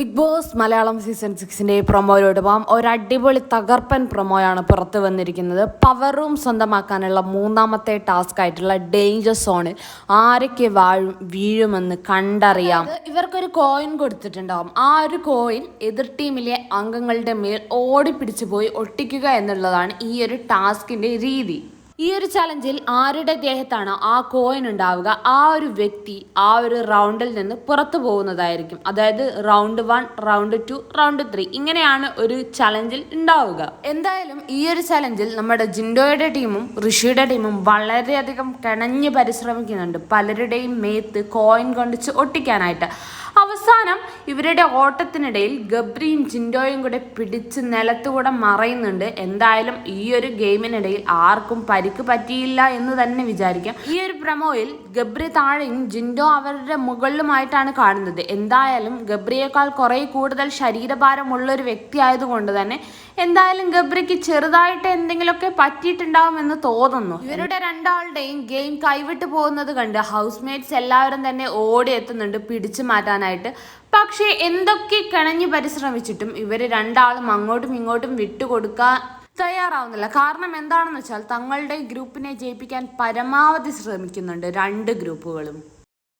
Big boss Malayalam season സിക്സിന്റെ പ്രൊമോയിലോട്ട് പോകാം. ഒരു അടിപൊളി തകർപ്പൻ പ്രൊമോയാണ് പുറത്ത് വന്നിരിക്കുന്നത്. പവർ റൂം സ്വന്തമാക്കാനുള്ള മൂന്നാമത്തെ ടാസ്ക് ആയിട്ടുള്ള ഡേഞ്ചർ സോണിൽ ആരൊക്കെ വാഴും വീഴുമെന്ന് കണ്ടറിയാം. ഇവർക്കൊരു കോയിൻ കൊടുത്തിട്ടുണ്ടാവും. ആ ഒരു കോയിൻ എതിർ ടീമിലെ അംഗങ്ങളുടെ മേൽ ഓടിപ്പിടിച്ചു പോയി ഒട്ടിക്കുക എന്നുള്ളതാണ് ഈ ഒരു ടാസ്കിന്റെ രീതി. ഈ ഒരു ചലഞ്ചിൽ ആരുടെ ദേഹത്താണ് ആ കോയിൻ ഉണ്ടാവുക? ആ ഒരു വ്യക്തി ആ ഒരു റൗണ്ടിൽ നിന്ന് പുറത്തു പോകുന്നതായിരിക്കും. അതായത് round one round two round three ഇങ്ങനെയാണ് ഒരു ചലഞ്ചിൽ ഉണ്ടാവുക. എന്തായാലും ഈ ഒരു ചലഞ്ചിൽ നമ്മുടെ ജിൻഡോയുടെ ടീമും ഋഷിയുടെ ടീമും വളരെയധികം കിണഞ്ഞ് പരിശ്രമിക്കുന്നുണ്ട്. പലരുടെയും മേത്ത് കോയിൻ കൊണ്ടിച്ച് ഒട്ടിക്കാനായിട്ട്. അവസാനം ഇവരുടെ ഓട്ടത്തിനിടയിൽ ഗബ്രിയും ജിൻഡോയും കൂടെ പിടിച്ച് നിലത്തുകൂടെ മറയുന്നുണ്ട്. എന്തായാലും ഈ ഒരു ഗെയിമിനിടയിൽ ആർക്കും പരിക്ക് പറ്റിയില്ല എന്ന് തന്നെ വിചാരിക്കാം. ഈ ഒരു പ്രമോയിൽ ഗബ്രി താഴെയും ജിൻഡോ അവരുടെ മുകളിലുമായിട്ടാണ് കാണുന്നത്. എന്തായാലും ഗബ്രിയേക്കാൾ കുറേ കൂടുതൽ ശരീരഭാരമുള്ള ഒരു വ്യക്തി ആയതുകൊണ്ട് തന്നെ എന്തായാലും ഗബ്രിക്ക് ചെറുതായിട്ട് എന്തെങ്കിലുമൊക്കെ പറ്റിയിട്ടുണ്ടാവുമെന്ന് തോന്നുന്നു. ഇവരുടെ രണ്ടാളുടെയും ഗെയിം കൈവിട്ട് പോകുന്നത് കണ്ട് ഹൗസ് മേറ്റ്സ് എല്ലാവരും തന്നെ ഓടി എത്തുന്നുണ്ട് പിടിച്ചു മാറ്റാനായിട്ട്. പക്ഷേ എന്തൊക്കെ കിണഞ്ഞു പരിശ്രമിച്ചിട്ടും ഇവർ രണ്ടാളും അങ്ങോട്ടും ഇങ്ങോട്ടും വിട്ടുകൊടുക്കാൻ തയ്യാറാവുന്നില്ല. കാരണം എന്താണെന്ന് വെച്ചാൽ തങ്ങളുടെ ഗ്രൂപ്പിനെ ജയിപ്പിക്കാൻ പരമാവധി ശ്രമിക്കുന്നുണ്ട് രണ്ട് ഗ്രൂപ്പുകളും.